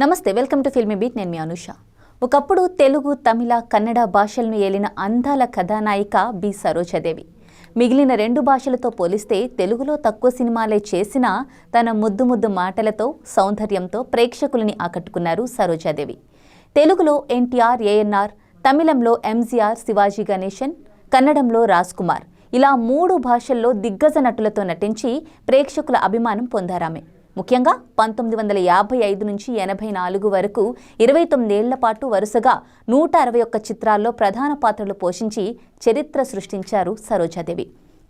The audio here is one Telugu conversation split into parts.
నమస్తే వెల్కమ్ టు ఫిల్మీ బీట్. నేను మీ అనుష. ఒకప్పుడు తెలుగు తమిళ కన్నడ భాషలను ఏలిన అందాల కథానాయిక బి. సరోజాదేవి. మిగిలిన రెండు భాషలతో పోలిస్తే తెలుగులో తక్కువ సినిమాలే చేసినా తన ముద్దు ముద్దు మాటలతో సౌందర్యంతో ప్రేక్షకులని ఆకట్టుకున్నారు సరోజాదేవి. తెలుగులో ఎన్టీఆర్ ఏఎన్ఆర్ తమిళంలో ఎంజీఆర్ శివాజీ గణేశన్ కన్నడంలో రాజ్ కుమార్. ఇలా మూడు భాషల్లో దిగ్గజ నటులతో నటించి ప్రేక్షకుల అభిమానం పొందారామె. ముఖ్యంగా పంతొమ్మిది వందల యాభై ఐదు నుంచి ఎనభై నాలుగు వరకు ఇరవై తొమ్మిదేళ్ళ పాటు వరుసగా నూట అరవై ఒక్క చిత్రాల్లో ప్రధాన పాత్రలు పోషించి చరిత్ర సృష్టించారు సరోజాదేవి.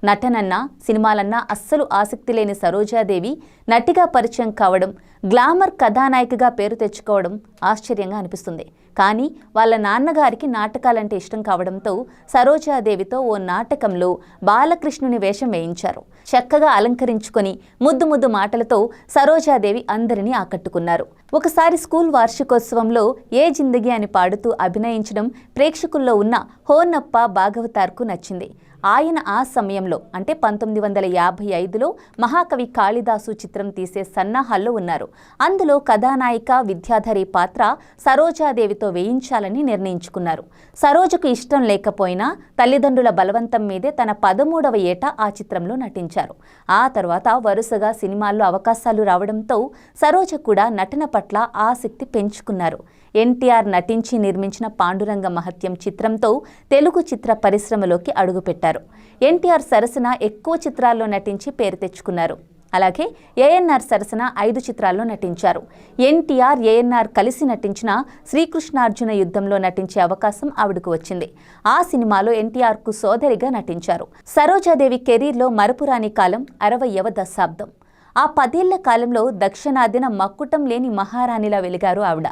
నటనన్నా సినిమాలన్నా అస్సలు ఆసక్తి లేని సరోజాదేవి నటిగా పరిచయం కావడం గ్లామర్ కథానాయికగా పేరు తెచ్చుకోవడం ఆశ్చర్యంగా అనిపిస్తుంది. కానీ వాళ్ళ నాన్నగారికి నాటకాలంటే ఇష్టం కావడంతో సరోజాదేవితో ఓ నాటకంలో బాలకృష్ణుని వేషం వేయించారు. చక్కగా అలంకరించుకొని ముద్దు ముద్దు మాటలతో సరోజాదేవి అందరినీ ఆకట్టుకున్నారు. ఒకసారి స్కూల్ వార్షికోత్సవంలో ఏ జిందగీ అని పాడుతూ అభినయించడం ప్రేక్షకుల్లో ఉన్న హోన్నప్ప భాగవతార్కు నచ్చింది. ఆయన ఆ సమయంలో అంటే పంతొమ్మిది వందల యాభై ఐదులో మహాకవి కాళిదాసు చిత్రం తీసే సన్నాహాల్లో ఉన్నారు. అందులో కథానాయిక విద్యాధరి పాత్ర సరోజాదేవితో వేయించాలని నిర్ణయించుకున్నారు. సరోజకు ఇష్టం లేకపోయినా తల్లిదండ్రుల బలవంతం మీదే తన పదమూడవ ఏట ఆ చిత్రంలో నటించారు. ఆ తర్వాత వరుసగా సినిమాల్లో అవకాశాలు రావడంతో సరోజ కూడా నటన పట్ల ఆసక్తి పెంచుకున్నారు. ఎన్టీఆర్ నటించి నిర్మించిన పాండురంగ మహత్యం చిత్రంతో తెలుగు చిత్ర పరిశ్రమలోకి అడుగుపెట్టారు. ఎన్టీఆర్ సరసన ఎక్కువ చిత్రాల్లో నటించి పేరు తెచ్చుకున్నారు. అలాగే ఏఎన్ఆర్ సరసన ఐదు చిత్రాల్లో నటించారు. ఎన్టీఆర్ ఏఎన్ఆర్ కలిసి నటించిన శ్రీకృష్ణార్జున యుద్ధంలో నటించే అవకాశం ఆవిడకు వచ్చింది. ఆ సినిమాలో ఎన్టీఆర్కు సోదరిగా నటించారు. సరోజాదేవి కెరీర్లో మరపురాని కాలం అరవయవ దశాబ్దం. ఆ పదేళ్ళ కాలంలో దక్షిణాదిన మక్కుటం లేని మహారాణిలా వెలిగారు ఆవిడ.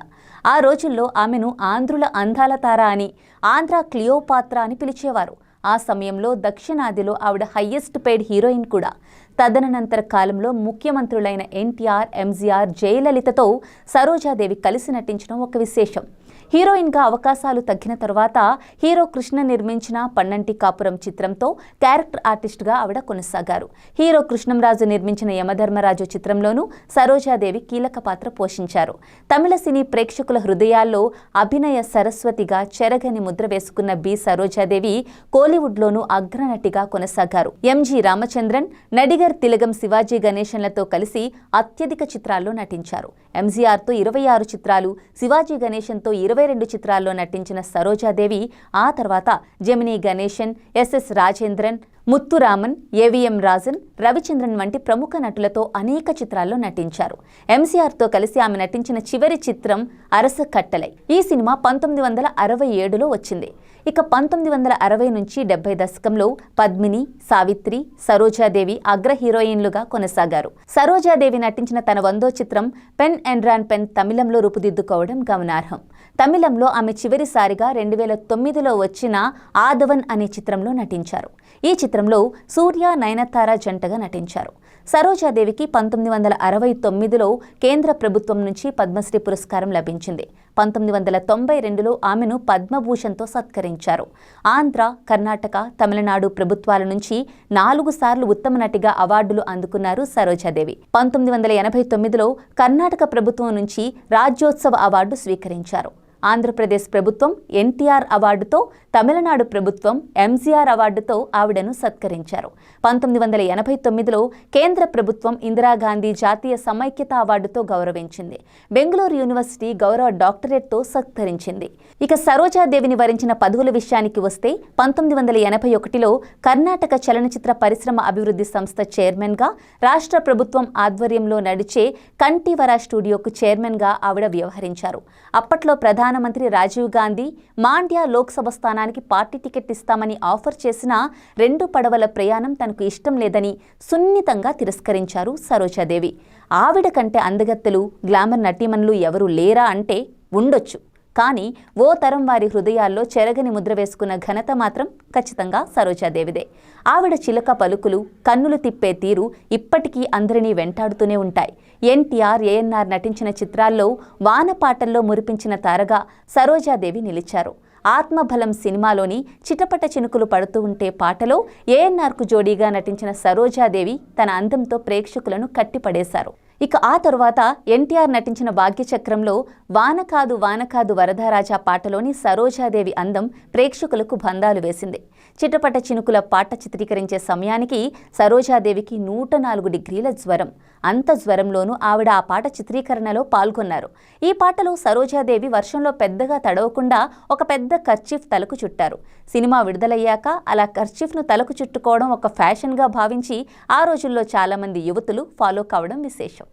ఆ రోజుల్లో ఆమెను ఆంధ్రుల అందాల తార అని ఆంధ్ర క్లియోపాత్ర అని పిలిచేవారు. ఆ సమయంలో దక్షిణాదిలో ఆవిడ హయ్యెస్ట్ పెయిడ్ హీరోయిన్ కూడా. తదనంతర కాలంలో ముఖ్యమంత్రులైన ఎన్టీఆర్ ఎంజీఆర్ జయలలితతో సరోజాదేవి కలిసి నటించడం ఒక విశేషం. హీరోయిన్గా అవకాశాలు తగ్గిన తర్వాత హీరో కృష్ణ నిర్మించిన పన్నంటి కాపురం చిత్రంతో క్యారెక్టర్ ఆర్టిస్ట్గా ఆవిడ కొనసాగారు. హీరో కృష్ణంరాజు నిర్మించిన యమధర్మరాజు చిత్రంలోనూ సరోజాదేవి కీలక పాత్ర పోషించారు. తమిళ సినీ ప్రేక్షకుల హృదయాల్లో అభినయ సరస్వతిగా చెరగని ముద్ర వేసుకున్న బి సరోజాదేవి కోలీవుడ్లోనూ అగ్రనటిగా కొనసాగారు. ఎంజి రామచంద్రన్ నడిగర్ తిలగం శివాజీ గణేశన్లతో కలిసి అత్యధిక చిత్రాల్లో నటించారు. ఎంజీఆర్తో ఇరవై ఆరు చిత్రాలు శివాజీ గణేశన్తో ఇరవై రెండు చిత్రాల్లో నటించిన సరోజాదేవి ఆ తర్వాత జమినీ గణేశన్ ఎస్ఎస్ రాజేంద్రన్ ముత్తురామన్ ఏవిఎం రాజన్ రవిచంద్రన్ వంటి ప్రముఖ నటులతో అనేక చిత్రాల్లో నటించారు. ఎంసీఆర్తో కలిసి ఆమె నటించిన చివరి చిత్రం అరస కట్టలై. ఈ సినిమా పంతొమ్మిది వందల అరవై ఏడులో వచ్చింది. ఇక పంతొమ్మిది వందల అరవై నుంచి డెబ్బై దశకంలో పద్మిని సావిత్రి సరోజాదేవి అగ్ర హీరోయిన్లుగా కొనసాగారు. సరోజాదేవి నటించిన తన వందో చిత్రం పెన్ అండ్ రాన్ పెన్ తమిళంలో రూపుదిద్దుకోవడం గమనార్హం. తమిళంలో ఆమె చివరిసారిగా రెండు వేల తొమ్మిదిలో వచ్చిన ఆదవన్ అనే చిత్రంలో నటించారు. ఈ చిత్రంలో సూర్య నయనతార జంటగా నటించారు. సరోజాదేవికి పంతొమ్మిది వందల అరవై తొమ్మిదిలో కేంద్ర ప్రభుత్వం నుంచి పద్మశ్రీ పురస్కారం లభించింది. పంతొమ్మిది వందల తొంభై రెండులో ఆమెను పద్మభూషణ్తో సత్కరించారు. ఆంధ్ర కర్ణాటక తమిళనాడు ప్రభుత్వాల నుంచి నాలుగు సార్లు ఉత్తమ నటిగా అవార్డులు అందుకున్నారు సరోజాదేవి. పంతొమ్మిది వందల ఎనభై తొమ్మిదిలో కర్ణాటక ప్రభుత్వం నుంచి రాజ్యోత్సవ అవార్డు స్వీకరించారు. ఆంధ్రప్రదేశ్ ప్రభుత్వం ఎన్టీఆర్ అవార్డుతో తమిళనాడు ప్రభుత్వం ఎంజీఆర్ అవార్డుతో ఆవిడను సత్కరించారు. పంతొమ్మిది వందల ఎనభై తొమ్మిదిలో కేంద్ర ప్రభుత్వం ఇందిరాగాంధీ జాతీయ సమైక్యత అవార్డుతో గౌరవించింది. బెంగళూరు యూనివర్సిటీ గౌరవ డాక్టరేట్తో సత్కరించింది. ఇక సరోజాదేవిని వరించిన పదవుల విషయానికి వస్తే పంతొమ్మిది వందల ఎనభై ఒకటిలో కర్ణాటక చలనచిత్ర పరిశ్రమ అభివృద్ధి సంస్థ చైర్మన్గా రాష్ట్ర ప్రభుత్వం ఆధ్వర్యంలో నడిచే కంటివర స్టూడియోకు చైర్మన్గా ఆవిడ వ్యవహరించారు. అప్పట్లో ప్రధాన ప్రధానమంత్రి రాజీవ్ గాంధీ మాండ్యా లోక్సభ స్థానానికి పార్టీ టికెట్ ఇస్తామని ఆఫర్ చేసినా రెండు పడవల ప్రయాణం తనకు ఇష్టం లేదని సున్నితంగా తిరస్కరించారు సరోజాదేవి. ఆవిడ కంటే అందగత్తెలు గ్లామర్ నటీమణులు ఎవరు లేరా అంటే ఉండొచ్చు. కానీ ఓ తరం వారి హృదయాల్లో చెరగని ముద్ర వేసుకున్న ఘనత మాత్రం ఖచ్చితంగా సరోజాదేవిదే. ఆవిడ చిలక పలుకులు కన్నులు తిప్పే తీరు ఇప్పటికీ అందరినీ వెంటాడుతూనే ఉంటాయి. ఎన్టీఆర్ ఏఎన్ఆర్ నటించిన చిత్రాల్లో వానపాటల్లో మురిపించిన తారగా సరోజాదేవి నిలిచారు. ఆత్మబలం సినిమాలోని చిటపట చినుకులు పడుతూ ఉంటే పాటలో ఏఎన్ఆర్కు జోడీగా నటించిన సరోజాదేవి తన అందంతో ప్రేక్షకులను కట్టిపడేశారు. ఇక ఆ తర్వాత ఎన్టీఆర్ నటించిన భాగ్యచక్రంలో వాన కాదు వాన కాదు వరదరాజా పాటలోని సరోజాదేవి అందం ప్రేక్షకులకు బంధాలు వేసింది. చిటపట చినుకుల పాట చిత్రీకరించే సమయానికి సరోజాదేవికి నూట నాలుగు డిగ్రీల జ్వరం. అంత జ్వరంలోనూ ఆవిడ ఆ పాట చిత్రీకరణలో పాల్గొన్నారు. ఈ పాటలో సరోజాదేవి వర్షంలో పెద్దగా తడవకుండా ఒక పెద్ద కర్చీఫ్ తలకు చుట్టారు. సినిమా విడుదలయ్యాక అలా కర్చీఫ్ను తలకు చుట్టుకోవడం ఒక ఫ్యాషన్గా భావించి ఆ రోజుల్లో చాలామంది యువతులు ఫాలో కావడం విశేషం.